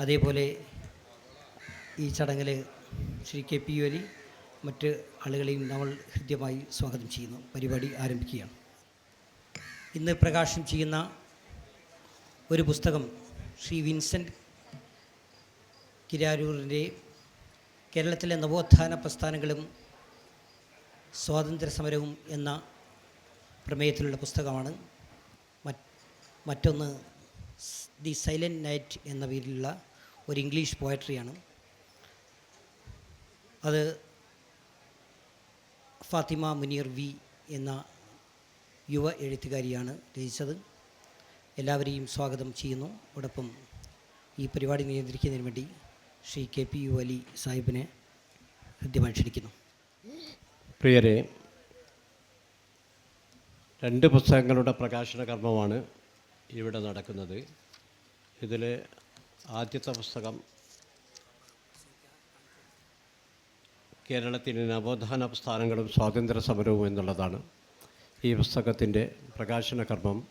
അതേപോലെ ഈ ചടങ്ങിൽ ശ്രീ കെ പി ഒലി മറ്റ് ആളുകളെയും നമ്മൾ ഹൃദ്യമായി സ്വാഗതം ചെയ്യുന്നു. പരിപാടി ആരംഭിക്കുകയാണ്. ഇന്ന് പ്രകാശനം ചെയ്യുന്ന ഒരു പുസ്തകം ശ്രീ വിൻസെന്റ് കിരാരൂറിന്റെ കേരളത്തിലെ നവോത്ഥാന പ്രസ്ഥാനങ്ങളും സ്വാതന്ത്ര്യ സമരവും എന്ന പ്രമേയത്തിലുള്ള പുസ്തകമാണ്. മറ്റൊന്ന് ദി സൈലന്റ് നൈറ്റ് എന്ന പേരിലുള്ള ഒരു ഇംഗ്ലീഷ് പോയട്രിയാണ്. അത് ഫാത്തിമ മുനീർ വി എന്ന യുവ എഴുത്തുകാരിയാണ് രചിച്ചത്. എല്ലാവരെയും സ്വാഗതം ചെയ്യുന്നു. അതോടൊപ്പം ഈ പരിപാടി നിയന്ത്രിക്കുന്നതിന് വേണ്ടി Shri K P U Ali സാഹിബിനെ ഹൃദ്യമായി ക്ഷണിക്കുന്നു. പ്രിയരെ രണ്ട് പുസ്തകങ്ങളുടെ പ്രകാശന കർമ്മമാണ് ഇവിടെ നടക്കുന്നത്. ഇതിൽ ആദ്യത്തെ പുസ്തകം കേരളത്തിലെ നവോത്ഥാന പ്രസ്ഥാനങ്ങളും സ്വാതന്ത്ര്യ സമരവും എന്നുള്ളതാണ്. ഈ പുസ്തകത്തിന്റെ പ്രകാശന കർമ്മം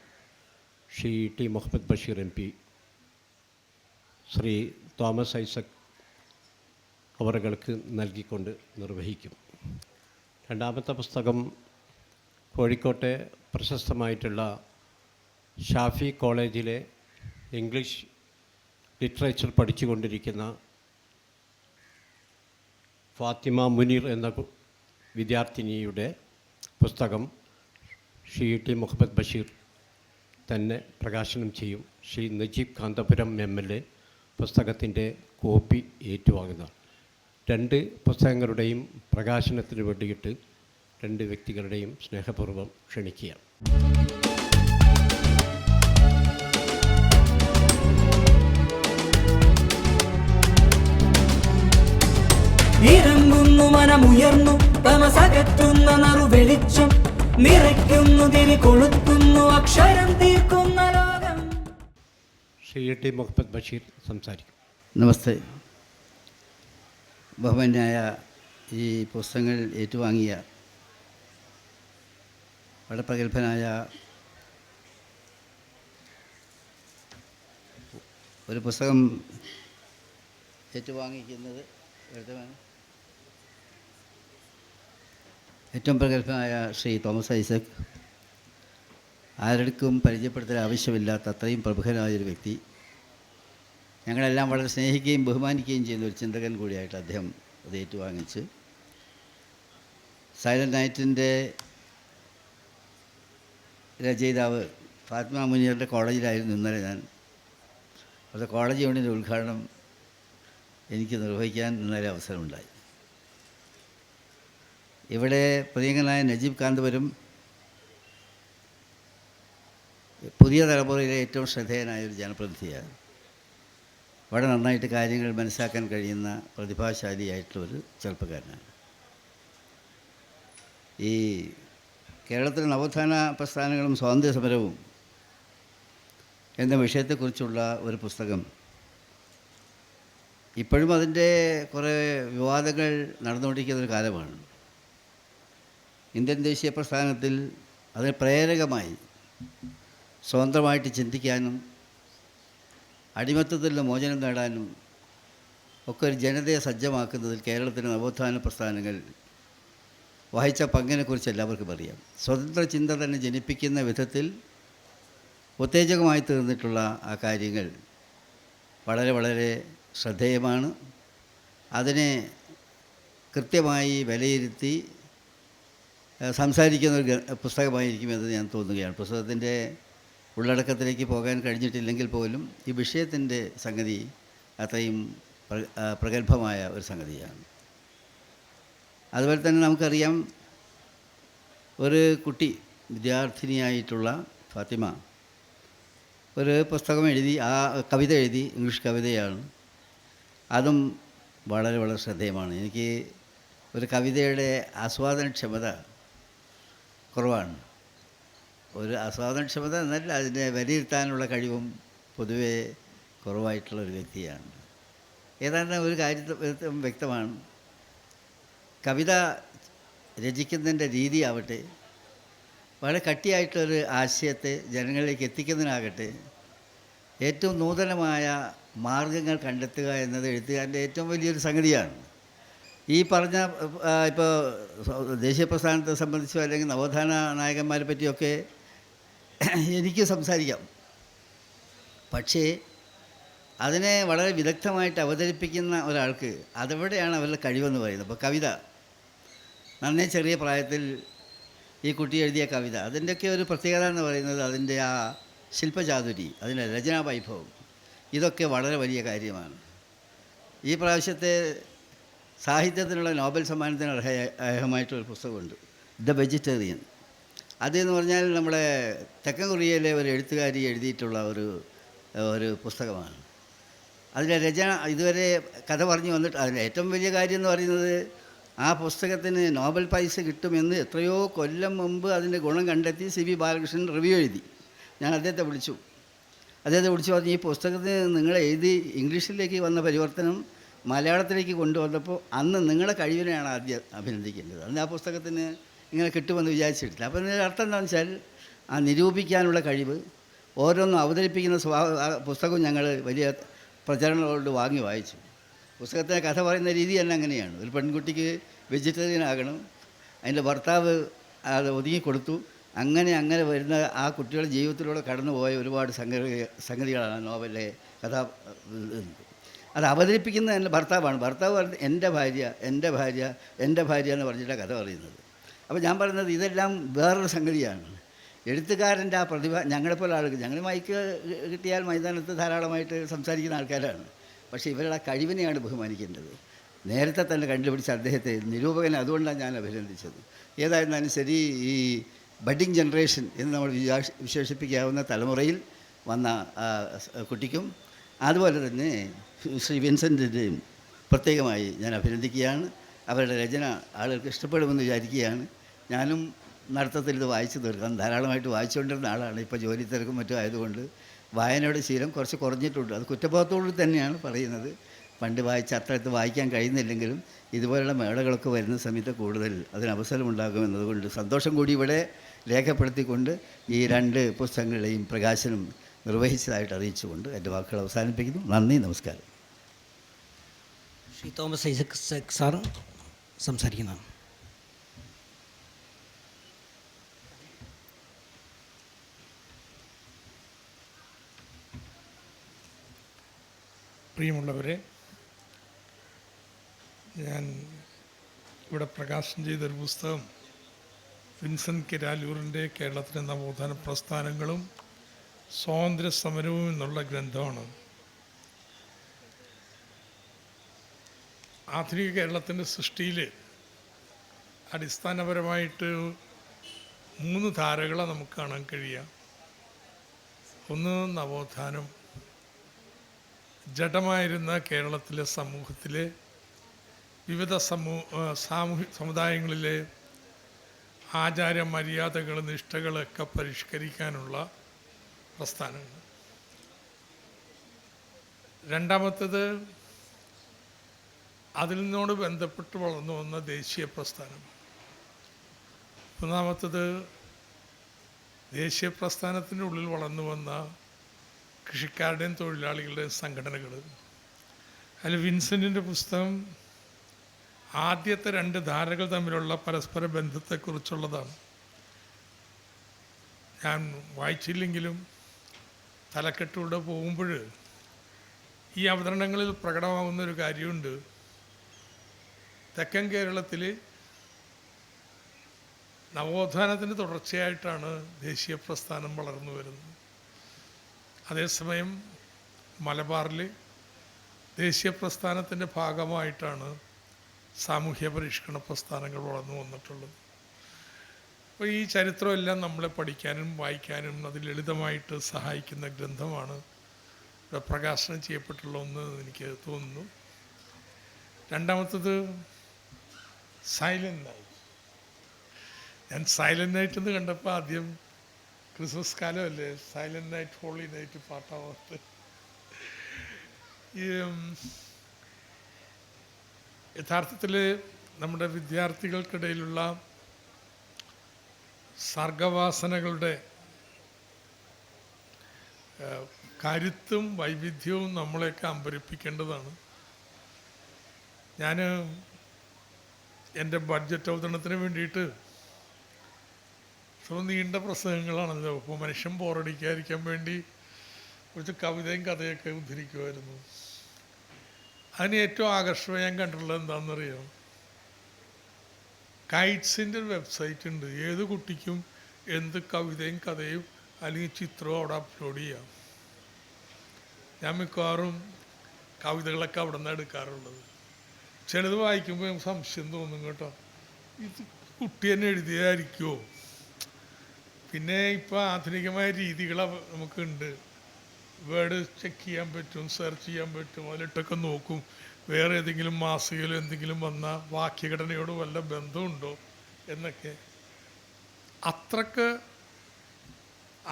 Shri T. Muhammad Basheer M. P. Shri Thomas Isaac അവറുകൾക്ക് നൽകിക്കൊണ്ട് നിർവഹിക്കും. രണ്ടാമത്തെ പുസ്തകം കോഴിക്കോട്ടെ പ്രശസ്തമായിട്ടുള്ള ഷാഫി കോളേജിലെ ഇംഗ്ലീഷ് ലിറ്ററേച്ചർ പഠിച്ചുകൊണ്ടിരിക്കുന്ന ഫാത്തിമ മുനീർ എന്ന വിദ്യാർത്ഥിനിയുടെ പുസ്തകം ഷീ ടി മുഹമ്മദ് ബഷീർ തന്നെ പ്രകാശനം ചെയ്യും. Shri Najeeb Kanthapuram M L A പുസ്തകത്തിന്റെ കോപ്പി ഏറ്റുവാങ്ങുന്നതാണ് രണ്ട് പുസ്തകങ്ങളുടെയും പ്രകാശനത്തിന് വേണ്ടിയിട്ട് രണ്ട് വ്യക്തികളുടെയും സ്നേഹപൂർവം ക്ഷണിക്കുകയാണ്. മനമുയർന്നു തമസകറ്റുന്ന നറു വെളിച്ചം നിറയ്ക്കുന്നു തിരി കൊളുത്തുന്നു അക്ഷരം തീർക്കുന്ന ലോകം. ശ്രീ ടി മുഹമ്മദ് ബഷീർ സംസാരിക്കും. നമസ്തേ. ബഹുമാനായ ഈ പുസ്തകങ്ങൾ ഏറ്റുവാങ്ങിയ വളരെ പ്രഗത്ഭനായ ഒരു പുസ്തകം ഏറ്റുവാങ്ങിക്കുന്നത് എഴുത്തുവാണ് ഏറ്റവും പ്രഗത്ഭനായ ശ്രീ തോമസ് ഐസക് ആരുടെക്കും പരിചയപ്പെടുത്തൽ ആവശ്യമില്ലാത്ത അത്രയും പ്രമുഖനായൊരു വ്യക്തി. ഞങ്ങളെല്ലാം വളരെ സ്നേഹിക്കുകയും ബഹുമാനിക്കുകയും ചെയ്യുന്ന ഒരു ചിന്തകൻ കൂടിയായിട്ട് അദ്ദേഹം അത് ഏറ്റുവാങ്ങിച്ച്. സൈലന്റ് നൈറ്റിന്റെ രചയിതാവ് ഫാത്മ മുനിയറിന്റെ കോളേജിലായിരുന്നു ഇന്നലെ ഞാൻ. അവിടുത്തെ കോളേജ് യൂണിയന്റെ ഉദ്ഘാടനം എനിക്ക് നിർവഹിക്കാൻ ഇന്നലെ അവസരമുണ്ടായി. ഇവിടെ പ്രിയങ്കനായ നജീബ് കാന്തപുരം പുതിയ തലമുറയിലെ ഏറ്റവും ശ്രദ്ധേയനായ ഒരു ജനപ്രതിനിധിയാണ്. വളരെ നന്നായിട്ട് കാര്യങ്ങൾ മനസ്സിലാക്കാൻ കഴിയുന്ന പ്രതിഭാശാലിയായിട്ടുള്ളൊരു ചെറുപ്പക്കാരനാണ്. ഈ കേരളത്തിലെ നവോത്ഥാന പ്രസ്ഥാനങ്ങളും സ്വാതന്ത്ര്യ സമരവും എന്ന വിഷയത്തെക്കുറിച്ചുള്ള ഒരു പുസ്തകം ഇപ്പോഴും അതിന്റെ കുറേ വിവാദങ്ങൾ നടന്നുകൊണ്ടിരിക്കുന്ന ഒരു കാലമാണ്. ഇന്ത്യൻ ദേശീയ പ്രസ്ഥാനത്തിൽ അതിന് പ്രേരകമായി സ്വതന്ത്രമായിട്ട് ചിന്തിക്കാനും അടിമത്തത്തിൽ നിന്ന് മോചനം നേടാനും ഒക്കെ ഒരു ജനതയെ സജ്ജമാക്കുന്നതിൽ കേരളത്തിലെ നവോത്ഥാന പ്രസ്ഥാനങ്ങൾ വഹിച്ച പങ്കിനെക്കുറിച്ച് എല്ലാവർക്കും അറിയാം. സ്വതന്ത്ര ചിന്ത തന്നെ ജനിപ്പിക്കുന്ന വിധത്തിൽ ഉത്തേജകമായി തീർന്നിട്ടുള്ള ആ കാര്യങ്ങൾ വളരെ വളരെ ശ്രദ്ധേയമാണ്. അതിനെ കൃത്യമായി വിലയിരുത്തി സംസാരിക്കുന്ന ഒരു പുസ്തകമായിരിക്കും പുസ്തകമായിരിക്കുമെന്ന് ഞാൻ തോന്നുകയാണ്. പുസ്തകത്തിന്റെ ഉള്ളടക്കത്തിലേക്ക് പോകാൻ കഴിഞ്ഞിട്ടില്ലെങ്കിൽ പോലും ഈ വിഷയത്തിന്റെ സംഗതി അത്രയും പ്ര- പ്രഗത്ഭമായ ഒരു സംഗതിയാണ്. അതുപോലെ തന്നെ നമുക്കറിയാം ഒരു കുട്ടി വിദ്യാർത്ഥിനിയായിട്ടുള്ള ഫാത്തിമ ഒരു പുസ്തകം എഴുതി ആ കവിത എഴുതി ഇംഗ്ലീഷ് കവിതയാണ്. അതും വളരെ വളരെ ശ്രദ്ധേയമാണ്. എനിക്ക് ഒരു കവിതയുടെ ആസ്വാദനക്ഷമത കുറവാണ്. ഒരു ആസ്വാദനക്ഷമത എന്നല്ല അതിനെ വിലയിരുത്താനുള്ള കഴിവും പൊതുവേ കുറവായിട്ടുള്ള ഒരു വ്യക്തിയാണ്. ഏതാണ്ട് ഒരു കാര്യത്തിൽ വ്യക്തമാണ്. കവിത രചിക്കുന്നതിന്റെ രീതിയാവട്ടെ വളരെ കട്ടിയായിട്ടൊരു ആശയത്തെ ജനങ്ങളിലേക്ക് എത്തിക്കുന്നതിനാകട്ടെ ഏറ്റവും നൂതനമായ മാർഗങ്ങൾ കണ്ടെത്തുക എന്നത് എഴുത്തുകാരന്റെ ഏറ്റവും വലിയൊരു സംഗതിയാണ്. ഈ പറഞ്ഞ ഇപ്പോൾ ദേശീയ പ്രസ്ഥാനത്തെ സംബന്ധിച്ചോ അല്ലെങ്കിൽ നവോത്ഥാന നായകന്മാരെ പറ്റിയൊക്കെ എനിക്ക് സംസാരിക്കാം. പക്ഷേ അതിനെ വളരെ വിദഗ്ധമായിട്ട് അവതരിപ്പിക്കുന്ന ഒരാൾക്ക് അതെവിടെയാണ് അവരുടെ കഴിവെന്ന് പറയുന്നത്? അപ്പോൾ കവിത. നന്നേ ചെറിയ പ്രായത്തിൽ ഈ കുട്ടി എഴുതിയ കവിത. അതിന്റെയൊക്കെ ഒരു പ്രത്യേകത എന്ന് പറയുന്നത് അതിന്റെ ആ ശില്പചാതുരി അതിന്റെ രചനാ വൈഭവം. ഇതൊക്കെ വളരെ വലിയ കാര്യമാണ്. ഈ പ്രാവശ്യത്തെ സാഹിത്യത്തിനുള്ള നോബൽ സമ്മാനത്തിന് അർഹ അർഹമായിട്ടൊരു പുസ്തകമുണ്ട്. The vegetarian. അതെന്ന് പറഞ്ഞാൽ നമ്മുടെ തെക്കൻ കൊറിയയിലെ ഒരു എഴുത്തുകാരി എഴുതിയിട്ടുള്ള ഒരു ഒരു പുസ്തകമാണ്. അതിലെ രചന ഇതുവരെ കഥ പറഞ്ഞു വന്നിട്ട് അതിന്റെ ഏറ്റവും വലിയ കാര്യം എന്ന് പറയുന്നത് ആ പുസ്തകത്തിന് നോബൽ പ്രൈസ് കിട്ടുമെന്ന് എത്രയോ കൊല്ലം മുമ്പ് അതിന്റെ ഗുണം കണ്ടെത്തി സി വി ബാലകൃഷ്ണൻ റിവ്യൂ എഴുതി. ഞാൻ അദ്ദേഹത്തെ വിളിച്ചു. അദ്ദേഹത്തെ വിളിച്ചു പറഞ്ഞു ഈ പുസ്തകത്തിന് നിങ്ങൾ എഴുതി ഇംഗ്ലീഷിലേക്ക് വന്ന പരിവർത്തനം മലയാളത്തിലേക്ക് കൊണ്ടുവന്നപ്പോൾ അന്ന് നിങ്ങളുടെ കഴിവിനെയാണ് ആദ്യം അഭിനന്ദിക്കേണ്ടത്. അന്ന് ആ പുസ്തകത്തിന് ഇങ്ങനെ കിട്ടുമെന്ന് വിചാരിച്ചിട്ടില്ല. അപ്പോൾ ഇതിന്റെ അർത്ഥം എന്താണെന്ന് വെച്ചാൽ ആ നിരൂപിക്കാനുള്ള കഴിവ് ഓരോന്നും അവതരിപ്പിക്കുന്ന സ്വഭാവ പുസ്തകം പുസ്തകവും ഞങ്ങൾ വലിയ പ്രചരണങ്ങളോട് വാങ്ങി വായിച്ചു. പുസ്തകത്തിലെ കഥ പറയുന്ന രീതി തന്നെ അങ്ങനെയാണ്. ഒരു പെൺകുട്ടിക്ക് വെജിറ്റേറിയൻ ആകണം അതിന്റെ ഭർത്താവ് അത് ഒതുങ്ങി കൊടുത്തു. അങ്ങനെ അങ്ങനെ വരുന്ന ആ കുട്ടികളുടെ ജീവിതത്തിലൂടെ കടന്നുപോയ ഒരുപാട് സംഗതി സംഗതികളാണ് നോവലിലെ കഥ അത് അവതരിപ്പിക്കുന്നത് എന്റെ ഭർത്താവാണ്. ഭർത്താവ് പറഞ്ഞത് എന്റെ ഭാര്യ എന്റെ ഭാര്യ എന്റെ ഭാര്യ എന്ന് പറഞ്ഞിട്ടാണ് കഥ പറയുന്നത്. അപ്പോൾ ഞാൻ പറയുന്നത് ഇതെല്ലാം വേറൊരു സംഗതിയാണ്. എഴുത്തുകാരന്റെ ആ പ്രതിഭ ഞങ്ങളെപ്പോലെ ആളുകൾ ഞങ്ങൾ മൈക്ക് കിട്ടിയാൽ മൈതാനത്ത് ധാരാളമായിട്ട് സംസാരിക്കുന്ന ആൾക്കാരാണ്. പക്ഷേ ഇവരുടെ കഴിവിനെയാണ് ബഹുമാനിക്കേണ്ടത്. നേരത്തെ തന്നെ കണ്ടുപിടിച്ച അദ്ദേഹത്തെ നിരൂപകനെ അതുകൊണ്ടാണ് ഞാൻ അഭിനന്ദിച്ചത്. ഏതായിരുന്നാലും ശരി ഈ ബഡിങ് ജനറേഷൻ എന്ന് നമ്മൾ വിശേഷിപ്പിക്കാവുന്ന തലമുറയിൽ വന്ന കുട്ടിക്കും അതുപോലെ തന്നെ ശ്രീ വിൻസെന്റിന്റെയും പ്രത്യേകമായി ഞാൻ അഭിനന്ദിക്കുകയാണ്. അവരുടെ രചന ആളുകൾക്ക് ഇഷ്ടപ്പെടുമെന്ന് വിചാരിക്കുകയാണ്. ഞാനും നടത്തത്തിൽ ഇത് വായിച്ചു തീർക്കാം. ധാരാളമായിട്ട് വായിച്ചുകൊണ്ടിരുന്ന ആളാണ്. ഇപ്പോൾ ജോലി തിരക്കും മറ്റും ആയതുകൊണ്ട് വായനയുടെ ശീലം കുറച്ച് കുറഞ്ഞിട്ടുണ്ട്. അത് കുറ്റബോധത്തോട് തന്നെയാണ് പറയുന്നത്. പണ്ട് വായിച്ച അത്രത്ത് വായിക്കാൻ കഴിയുന്നില്ലെങ്കിലും ഇതുപോലുള്ള മേളകളൊക്കെ വരുന്ന സമയത്ത് കൂടുതൽ അതിന് അവസരമുണ്ടാകും എന്നതുകൊണ്ട് സന്തോഷം കൂടി ഇവിടെ രേഖപ്പെടുത്തിക്കൊണ്ട് ഈ രണ്ട് പുസ്തകങ്ങളുടെയും പ്രകാശനം നിർവഹിച്ചതായിട്ട് അറിയിച്ചുകൊണ്ട് എന്റെ വാക്കുകൾ അവസാനിപ്പിക്കുന്നു. നന്ദി നമസ്കാരം. ശ്രീ തോമസ് ഐസക് സാർ സംസാരിക്കുന്നതാണ്. പ്രിയമുള്ളവരെ ഞാൻ ഇവിടെ പ്രകാശനം ചെയ്തൊരു പുസ്തകം വിൻസെന്റ് കിരാലൂറിന്റെ കേരളത്തിലെ നവോത്ഥാന പ്രസ്ഥാനങ്ങളും സ്വാതന്ത്ര്യ സമരവും എന്നുള്ള ഗ്രന്ഥമാണ്. ആധുനിക കേരളത്തിന്റെ സൃഷ്ടിയിൽ അടിസ്ഥാനപരമായിട്ട് മൂന്ന് ധാരകളെ നമുക്ക് കാണാൻ കഴിയുക. ഒന്ന് നവോത്ഥാനം. ജഡമായിരുന്ന കേരളത്തിലെ സമൂഹത്തിലെ വിവിധ സമൂ സാമൂഹ്യ സമുദായങ്ങളിലെ ആചാര മര്യാദകൾ നിഷ്ഠകളൊക്കെ പരിഷ്കരിക്കാനുള്ള പ്രസ്ഥാനങ്ങൾ. രണ്ടാമത്തത് അതിൽ നിന്നോട് ബന്ധപ്പെട്ട് വളർന്നു വന്ന ദേശീയ പ്രസ്ഥാനം. മൂന്നാമത്തത് ദേശീയ പ്രസ്ഥാനത്തിന്റെ ഉള്ളിൽ വളർന്നു വന്ന കൃഷിക്കാരുടെയും തൊഴിലാളികളുടെയും സംഘടനകൾ. അതിൽ വിൻസെന്റിന്റെ പുസ്തകം ആദ്യത്തെ രണ്ട് ധാരകൾ തമ്മിലുള്ള പരസ്പര ബന്ധത്തെക്കുറിച്ചുള്ളതാണ്. ഞാൻ വായിച്ചില്ലെങ്കിലും തലക്കെട്ടിലൂടെ പോകുമ്പോൾ ഈ അവതരണങ്ങളിൽ പ്രകടമാകുന്ന ഒരു കാര്യമുണ്ട്. തെക്കൻ കേരളത്തിൽ നവോത്ഥാനത്തിന്റെ തുടർച്ചയായിട്ടാണ് ദേശീയ പ്രസ്ഥാനം വളർന്നു വരുന്നത്. അതേസമയം മലബാറിൽ ദേശീയ പ്രസ്ഥാനത്തിന്റെ ഭാഗമായിട്ടാണ് സാമൂഹ്യ പരിഷ്കരണ പ്രസ്ഥാനങ്ങൾ വളർന്നു വന്നിട്ടുള്ളത്. അപ്പോൾ ഈ ചരിത്രമെല്ലാം നമ്മളെ പഠിക്കാനും വായിക്കാനും അത് ലളിതമായിട്ട് സഹായിക്കുന്ന ഗ്രന്ഥമാണ് പ്രകാശനം ചെയ്യപ്പെട്ടുള്ള ഒന്ന് എനിക്ക് തോന്നുന്നു. രണ്ടാമത്തത് സൈലന്റ് നൈറ്റ്. ഞാൻ സൈലന്റ് നൈറ്റ് എന്ന് കണ്ടപ്പോൾ ആദ്യം ക്രിസ്മസ് കാലമല്ലേ? സൈലന്റ് നൈറ്റ് ഹോളി നൈറ്റ് പാട്ടാവാത്ത യഥാർത്ഥത്തിൽ നമ്മുടെ വിദ്യാർത്ഥികൾക്കിടയിലുള്ള സർഗവാസനകളുടെ കരുത്തും വൈവിധ്യവും നമ്മളെയൊക്കെ അമ്പരിപ്പിക്കേണ്ടതാണ്. ഞാൻ എന്റെ ബഡ്ജറ്റ് അവതരണത്തിന് വേണ്ടിയിട്ട് ഇത്ര നീണ്ട പ്രസംഗങ്ങളാണല്ലോ. അപ്പോൾ മനുഷ്യൻ ബോറടിക്കാതിരിക്കാൻ വേണ്ടി കുറച്ച് കവിതയും കഥയൊക്കെ ഉദ്ധരിക്കുമായിരുന്നു. അതിന് ഏറ്റവും ആകർഷകം ഞാൻ കണ്ടിട്ടുള്ളത് എന്താണെന്നറിയോ? കൈറ്റ്സിന്റെ ഒരു വെബ്സൈറ്റ് ഉണ്ട്. ഏത് കുട്ടിക്കും എന്ത് കവിതയും കഥയും അല്ലെങ്കിൽ ചിത്രവും അവിടെ അപ്ലോഡ് ചെയ്യാം. ഞാൻ മിക്കവാറും കവിതകളൊക്കെ അവിടെ നിന്ന് എടുക്കാറുള്ളത്. ചിലത് വായിക്കുമ്പോൾ നമുക്ക് സംശയം തോന്നും കേട്ടോ. ഇത് കുട്ടി തന്നെ എഴുതിയതായിരിക്കുമോ പിന്നെ ഇപ്പോൾ ആധുനികമായ രീതികൾ നമുക്കുണ്ട് വേർഡ് ചെക്ക് ചെയ്യാൻ പറ്റും സെർച്ച് ചെയ്യാൻ പറ്റും അതിലിട്ടൊക്കെ നോക്കും. വേറെ ഏതെങ്കിലും മാസികയിലോ എന്തെങ്കിലും വന്ന വാക്യഘടനയോട് വല്ല ബന്ധമുണ്ടോ എന്നൊക്കെ അത്രയ്ക്ക്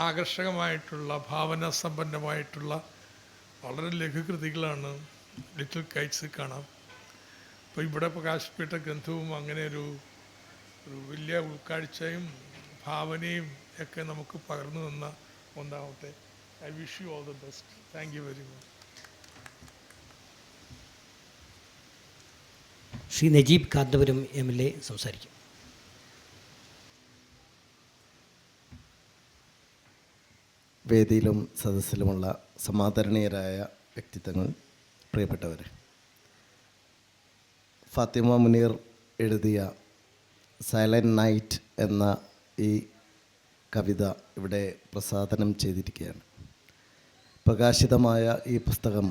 ആകർഷകമായിട്ടുള്ള ഭാവനാസമ്പന്നമായിട്ടുള്ള വളരെ ലഘുകൃതികളാണ് ലിറ്റിൽ കൈറ്റ്സ് കാണാം. ഇപ്പോൾ ഇവിടെ പ്രകാശപ്പെട്ട ഗ്രന്ഥവും അങ്ങനെ ഒരു ഒരു വലിയ ഉൾക്കാഴ്ചയും ഭാവനയും ഒക്കെ നമുക്ക് പകർന്നു തന്ന ഒന്നാവട്ടെ. I wish you all the best thank you very much Shri Najeeb Kanthapuram M L A സംസാരിക്കും. വേദിയിലും സദസ്സിലുമുള്ള സമാദരണീയരായ വ്യക്തിത്വങ്ങൾ പ്രിയപ്പെട്ടവരെ ഫാത്തിമ മുനീർ എഴുതിയ സൈലന്റ് നൈറ്റ് എന്ന ഈ കവിത ഇവിടെ പ്രസാദനം ചെയ്തിരിക്കുകയാണ്. പ്രകാശിതമായ ഈ പുസ്തകം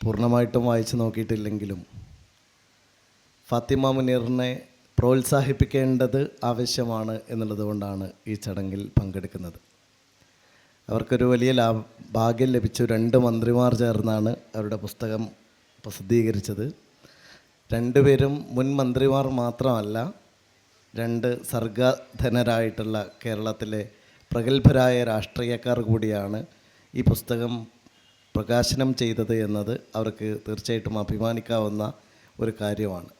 പൂർണമായിട്ടും വായിച്ചു നോക്കിയിട്ടില്ലെങ്കിലും ഫാത്തിമ മുനീറിനെ പ്രോത്സാഹിപ്പിക്കേണ്ടത് ആവശ്യമാണ് എന്നുള്ളത് കൊണ്ടാണ് ഈ ചടങ്ങിൽ പങ്കെടുക്കുന്നത്. അവർക്കൊരു വലിയ ലാ ഭാഗ്യം ലഭിച്ചു. രണ്ട് മന്ത്രിമാർ ചേർന്നാണ് അവരുടെ പുസ്തകം പ്രസിദ്ധീകരിച്ചത്. രണ്ടുപേരും മുൻ മന്ത്രിമാർ മാത്രമല്ല രണ്ട് സർഗധനരായിട്ടുള്ള കേരളത്തിലെ പ്രഗത്ഭരായ രാഷ്ട്രീയക്കാർ കൂടിയാണ് ഈ പുസ്തകം പ്രകാശനം ചെയ്തത് എന്നത് അവർക്ക് തീർച്ചയായിട്ടും അഭിമാനിക്കാവുന്ന ഒരു കാര്യമാണ്.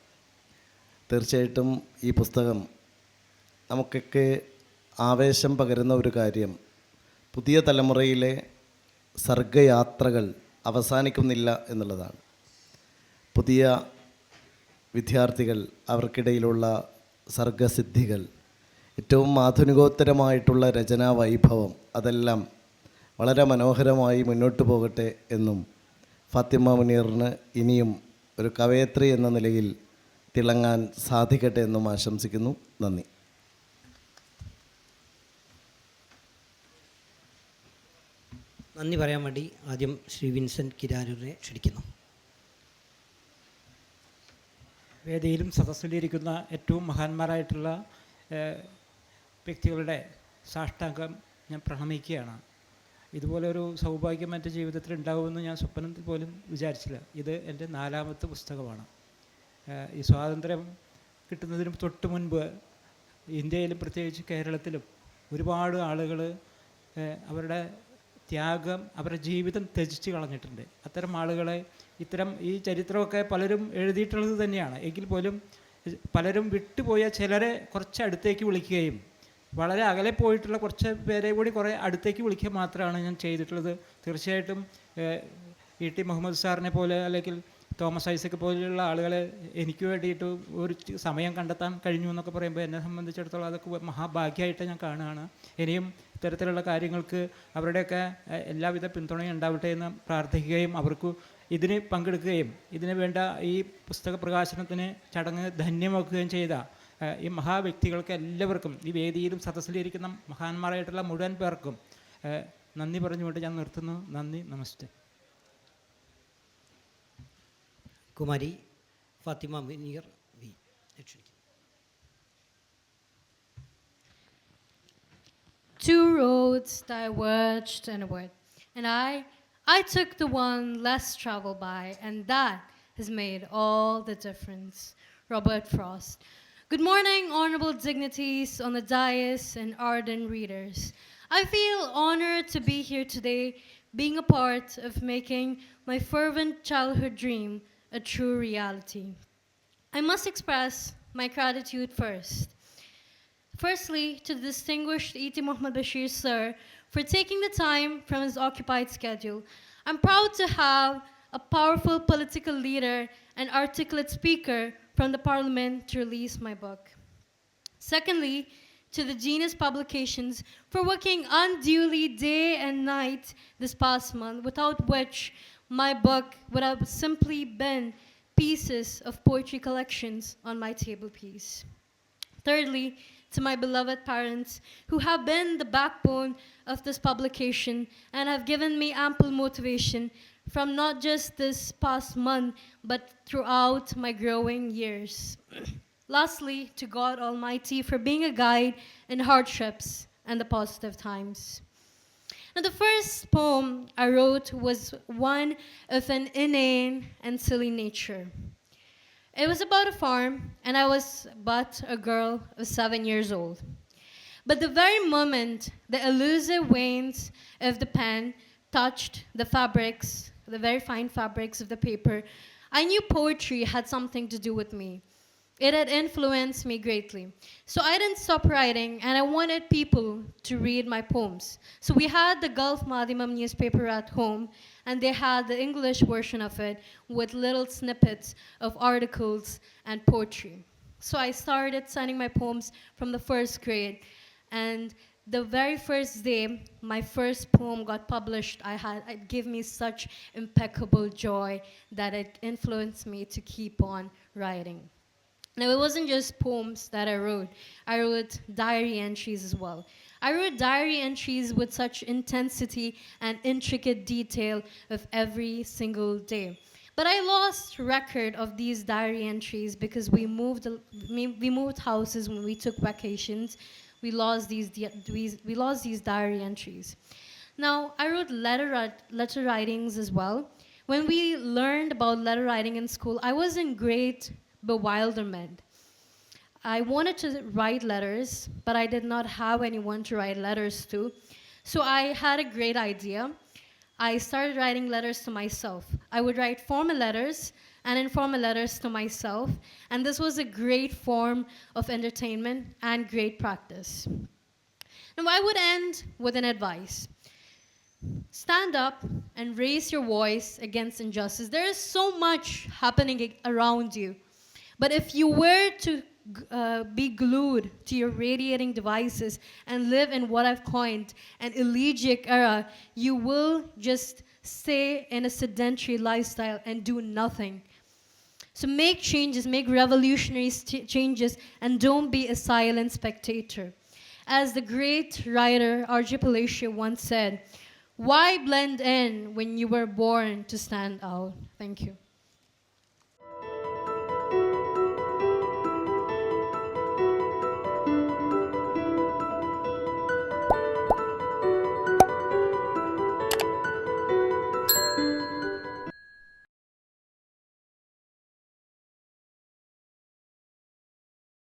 തീർച്ചയായിട്ടും ഈ പുസ്തകം നമുക്കൊക്കെ ആവേശം പകരുന്ന ഒരു കാര്യം. പുതിയ തലമുറയിലെ സർഗയാത്രകൾ അവസാനിക്കുന്നില്ല എന്നുള്ളതാണ്. പുതിയ വിദ്യാർത്ഥികൾ അവർക്കിടയിലുള്ള സർഗസിദ്ധികൾ ഏറ്റവും ആധുനികോത്തരമായിട്ടുള്ള രചനാ വൈഭവം അതെല്ലാം വളരെ മനോഹരമായി മുന്നോട്ട് പോകട്ടെ എന്നും ഫാത്തിമ മുനീറിന് ഇനിയും ഒരു കവയത്രി എന്ന നിലയിൽ തിളങ്ങാൻ സാധിക്കട്ടെ എന്നും ആശംസിക്കുന്നു. നന്ദി. നന്ദി പറയാൻ വേണ്ടി ആദ്യം ശ്രീ വിൻസെന്റ് കിരാരൂരിനെ ക്ഷണിക്കുന്നു. വേദിയിലും സദസ്സിലിരിക്കുന്ന ഏറ്റവും മഹാന്മാരായിട്ടുള്ള വ്യക്തികളുടെ സാഷ്ടാംഗം ഞാൻ പ്രണമിക്കുകയാണ്. ഇതുപോലൊരു സൗഭാഗ്യം എന്റെ ജീവിതത്തിൽ ഉണ്ടാകുമെന്ന് ഞാൻ സ്വപ്നത്തിൽ പോലും വിചാരിച്ചില്ല. ഇത് എന്റെ നാലാമത്തെ പുസ്തകമാണ്. ഈ സ്വാതന്ത്ര്യം കിട്ടുന്നതിന് തൊട്ട് മുൻപ് ഇന്ത്യയിലും പ്രത്യേകിച്ച് കേരളത്തിലും ഒരുപാട് ആളുകൾ അവരുടെ ത്യാഗം അവരുടെ ജീവിതം ത്യജിച്ച് കളഞ്ഞിട്ടുണ്ട്. അത്തരം ആളുകളെ ഇത്തരം ഈ ചരിത്രമൊക്കെ പലരും എഴുതിയിട്ടുള്ളത് തന്നെയാണ്. എങ്കിൽ പോലും പലരും വിട്ടുപോയ ചിലരെ കുറച്ച് അടുത്തേക്ക് വിളിക്കുകയും വളരെ അകലെ പോയിട്ടുള്ള കുറച്ച് പേരെ കൂടി കുറേ അടുത്തേക്ക് വിളിക്കുക മാത്രമാണ് ഞാൻ ചെയ്തിട്ടുള്ളത്. തീർച്ചയായിട്ടും ഇ ടി മുഹമ്മദ് സാറിനെ പോലെ അല്ലെങ്കിൽ തോമസ് ഐസക് പോലെയുള്ള ആളുകളെ എനിക്ക് വേണ്ടിയിട്ട് ഒരു സമയം കണ്ടെത്താൻ കഴിഞ്ഞു എന്നൊക്കെ പറയുമ്പോൾ എന്നെ സംബന്ധിച്ചിടത്തോളം അതൊക്കെ മഹാഭാഗ്യമായിട്ട് ഞാൻ കാണുകയാണ്. ഇനിയും ഇത്തരത്തിലുള്ള കാര്യങ്ങൾക്ക് അവരുടെയൊക്കെ എല്ലാവിധ പിന്തുണയും ഉണ്ടാവട്ടെ എന്ന് പ്രാർത്ഥിക്കുകയും അവർക്ക് ഇതിന് പങ്കെടുക്കുകയും ഇതിന് വേണ്ട ഈ പുസ്തക പ്രകാശനത്തിന് ചടങ്ങ് ധന്യമാക്കുകയും ചെയ്ത ഈ മഹാവ്യക്തികൾക്ക് എല്ലാവർക്കും ഈ വേദിയിലും സദസ്സിലിരിക്കുന്ന മഹാന്മാരായിട്ടുള്ള മുഴുവൻ പേർക്കും നന്ദി പറഞ്ഞുകൊണ്ട് ഞാൻ നിർത്തുന്നു. നന്ദി. നമസ്തേ. കുമാരി ഫാത്തിമ മുനീർ വി ക്ഷണിക്കുന്നു Two roads diverged inward, and I, I took the one less traveled by, and that has made all the difference. Robert Frost. Good morning, honorable dignities on the dais and ardent readers. I feel honored to be here today, being a part of making my fervent childhood dream a true reality. I must express my gratitude first. Firstly, to the distinguished E.T. Muhammad Bashir, sir, for taking the time from his occupied schedule. I'm proud to have a powerful political leader and articulate speaker from the parliament to release my book. Secondly, to the Genius Publications for working unduly day and night this past month, without which my book would have simply been pieces of poetry collections on my table piece. Thirdly, to my beloved parents who have been the backbone of this publication and have given me ample motivation from not just this past month, but throughout my growing years. Lastly, to God Almighty for being a guide in hardships and the positive times. Now, the first poem I wrote was one of an inane and silly nature. It was about a farm, and I was but a girl of seven years old. But the very moment the elusive veins of the pen touched the fabrics, the very fine fabrics of the paper, I knew poetry had something to do with me. It had influenced me greatly. So I didn't stop writing, and I wanted people to read my poems. So we had the Gulf Madhimam newspaper at home, and they had the English version of it with little snippets of articles and poetry. So I started signing my poems from the first grade, and the very first day my first poem got published, I had it gave me such impeccable joy that it influenced me to keep on writing. Now, it wasn't just poems that I wrote, I wrote diary entries as well. I wrote diary entries with such intensity and intricate detail of every single day. But I lost record of these diary entries because we moved, we moved houses when we took vacations. We lost these, we, lost these diary entries. Now, I wrote letter, letter writings as well. When we learned about letter writing in school, I was in great bewilderment. I wanted to write letters, but I did not have anyone to write letters to. So I had a great idea. I started writing letters to myself. I would write formal letters and informal letters to myself, and this was a great form of entertainment and great practice. Now, I would end with an advice stand up and raise your voice against injustice. There is so much happening around you. But if you were to uh, be glued to your radiating devices and live in what I've coined an elegiac era, you will just stay in a sedentary lifestyle and do nothing. So make changes, make revolutionary st- changes, and don't be a silent spectator. As the great writer R.J. Palacio once said, why blend in when you were born to stand out? Thank you.